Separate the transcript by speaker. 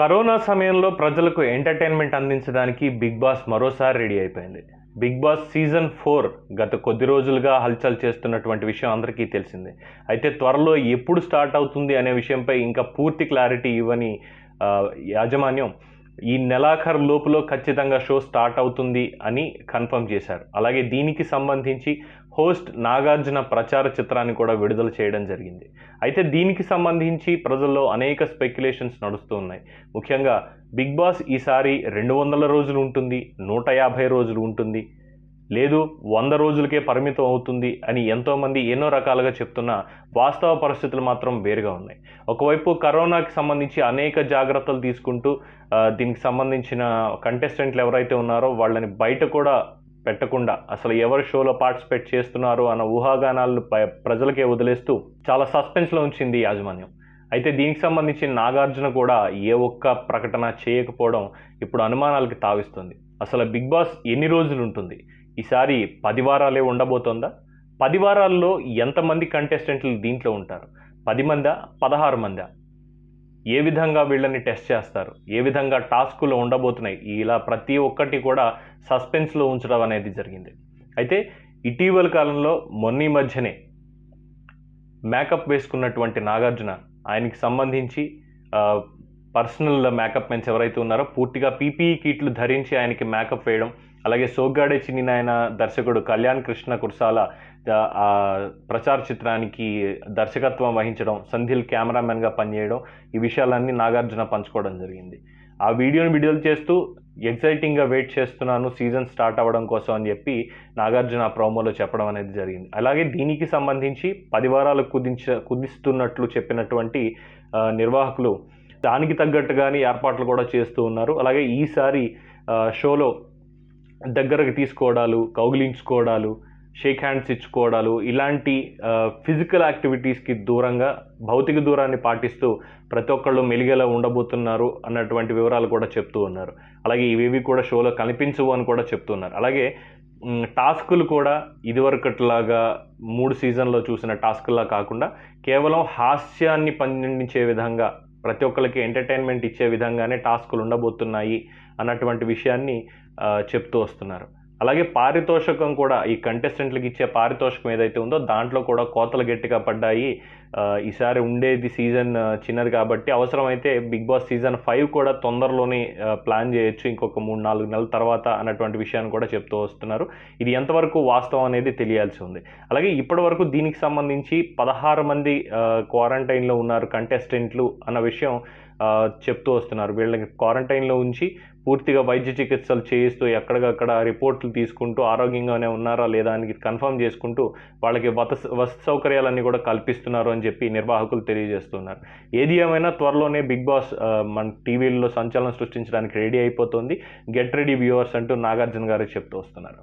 Speaker 1: Corona సమయంలో ప్రజలకు entertainment అందించడానికి బిగ్ బాస్ మరోసారి రెడీ అయిపోయింది. బిగ్ బాస్ సీజన్ ఫోర్ గత కొద్ది రోజులుగా హల్చల్ చేస్తున్నటువంటి విషయం అందరికీ తెలిసిందే. అయితే త్వరలో ఎప్పుడు స్టార్ట్ అవుతుంది అనే విషయంపై ఇంకా పూర్తి క్లారిటీ ఇవ్వని యాజమాన్యం ఈ నెలాఖరు లోపులో ఖచ్చితంగా షో స్టార్ట్ అవుతుంది అని కన్ఫర్మ్ చేశారు. అలాగే దీనికి సంబంధించి హోస్ట్ నాగార్జున ప్రచార చిత్రాన్ని కూడా విడుదల చేయడం జరిగింది. అయితే దీనికి సంబంధించి ప్రజల్లో అనేక స్పెక్యులేషన్స్ నడుస్తూ ఉన్నాయి. ముఖ్యంగా బిగ్ బాస్ ఈసారి రెండు వందల రోజులు ఉంటుంది నూట యాభై రోజులు ఉంటుంది. లేదు వంద రోజులకే పరిమితం అవుతుంది అని ఎంతోమంది ఎన్నో రకాలుగా చెప్తున్నా వాస్తవ పరిస్థితులు మాత్రం వేరుగా ఉన్నాయి. ఒకవైపు కరోనాకి సంబంధించి అనేక జాగ్రత్తలు తీసుకుంటూ దీనికి సంబంధించిన కంటెస్టెంట్లు ఎవరైతే ఉన్నారో వాళ్ళని బయట కూడా పెట్టకుండా అసలు ఎవరు షోలో పార్టిసిపేట్ చేస్తున్నారు అన్న ఊహాగానాలను ప్రజలకే వదిలేస్తూ చాలా సస్పెన్స్లో ఉంచింది యాజమాన్యం. అయితే దీనికి సంబంధించి నాగార్జున కూడా ఏ ఒక్క ప్రకటన చేయకపోవడం ఇప్పుడు అనుమానాలకి తావిస్తుంది. అసలు బిగ్ బాస్ ఎన్ని రోజులు ఉంటుంది? ఈసారి పది వారాలే ఉండబోతోందా? పది వారాల్లో ఎంతమంది కంటెస్టెంట్లు దీంట్లో ఉంటారు? పది మందా? పదహారు మందా? ఏ విధంగా వీళ్ళని టెస్ట్ చేస్తారు? ఏ విధంగా టాస్కులు ఉండబోతున్నాయి? ఇలా ప్రతి ఒక్కటి కూడా సస్పెన్స్లో ఉంచడం అనేది జరిగింది. అయితే ఇటీవల కాలంలో మొన్న మధ్యనే మేకప్ వేసుకున్నటువంటి నాగార్జున ఆయనకి సంబంధించి పర్సనల్ మేకప్ మెన్స్ ఎవరైతే ఉన్నారో పూర్తిగా పీపీఈ కిట్లు ధరించి ఆయనకి మేకప్ వేయడం అలాగే సోగ్గాడే చిన్ని నాయన దర్శకుడు కళ్యాణ్ కృష్ణ కుర్సాల ఆ, ప్రచార చిత్రానికి దర్శకత్వం వహించడం సంధిల్ కెమెరామెన్గా పనిచేయడం ఈ విషయాలన్నీ నాగార్జున పంచుకోవడం జరిగింది. ఆ వీడియోని విడుదల చేస్తూ ఎగ్జైటింగ్గా వెయిట్ చేస్తున్నాను సీజన్ స్టార్ట్ అవ్వడం కోసం అని చెప్పి నాగార్జున ప్రోమోలో చెప్పడం అనేది జరిగింది. అలాగే దీనికి సంబంధించి పది వారాలు కుదించ కుదిస్తున్నట్లు చెప్పినటువంటి నిర్వాహకులు దానికి తగ్గట్టుగానే ఏర్పాట్లు కూడా చేస్తూ ఉన్నారు. అలాగే ఈసారి షోలో దగ్గరకు తీసుకోవడాలు కౌగిలించుకోవడాలు షేక్ హ్యాండ్స్ ఇచ్చుకోవడాలు ఇలాంటి ఫిజికల్ యాక్టివిటీస్కి దూరంగా భౌతిక దూరాన్ని పాటిస్తూ ప్రతి ఒక్కళ్ళు మెలిగేలా ఉండబోతున్నారు అన్నటువంటి వివరాలు కూడా చెప్తూ ఉన్నారు. అలాగే ఇవేవి కూడా షోలో కనిపించవు అని కూడా చెప్తున్నారు అలాగే టాస్కులు కూడా ఇదివరకట్లాగా మూడు సీజన్లో చూసిన టాస్కుల్లా కాకుండా కేవలం హాస్యాన్ని పండించే విధంగా ప్రతి ఒక్కరికి ఎంటర్టైన్మెంట్ ఇచ్చే విధంగానే టాస్కులు ఉండబోతున్నాయి అన్నటువంటి విషయాన్ని చెప్తూ వస్తున్నారు. అలాగే పారితోషకం కూడా ఈ కంటెస్టెంట్లకు ఇచ్చే పారితోషకం ఏదైతే ఉందో దాంట్లో కూడా కోతలు గట్టిగా పడ్డాయి. ఈసారి ఉండేది సీజన్ చిన్నది కాబట్టి అవసరమైతే బిగ్ బాస్ సీజన్ ఫైవ్ కూడా తొందరలోనే ప్లాన్ చేయొచ్చు. ఇంకొక మూడు నాలుగు నెలల తర్వాత అన్నటువంటి విషయాన్ని కూడా చెప్తూ వస్తున్నారు. ఇది ఎంతవరకు వాస్తవం అనేది తెలియాల్సి ఉంది. అలాగే ఇప్పటి వరకు దీనికి సంబంధించి పదహారు మంది క్వారంటైన్లో ఉన్నారు కంటెస్టెంట్లు అన్న విషయం చెప్తూ వస్తున్నారు. వీళ్ళకి క్వారంటైన్లో ఉంచి పూర్తిగా వైద్య చికిత్సలు చేయిస్తూ ఎక్కడికక్కడ రిపోర్ట్లు తీసుకుంటూ ఆరోగ్యంగానే ఉన్నారా లేదా అని కన్ఫర్మ్ చేసుకుంటూ వాళ్ళకి వత వసతి సౌకర్యాలన్నీ కూడా కల్పిస్తున్నారు అని చెప్పి నిర్వాహకులు తెలియజేస్తున్నారు. ఏది ఏమైనా త్వరలోనే బిగ్ బాస్ మన టీవీల్లో సంచలనం సృష్టించడానికి రెడీ అయిపోతుంది. గెట్ రెడీ వ్యూవర్స్ అంటూ నాగార్జున గారు చెప్తూ వస్తున్నారు.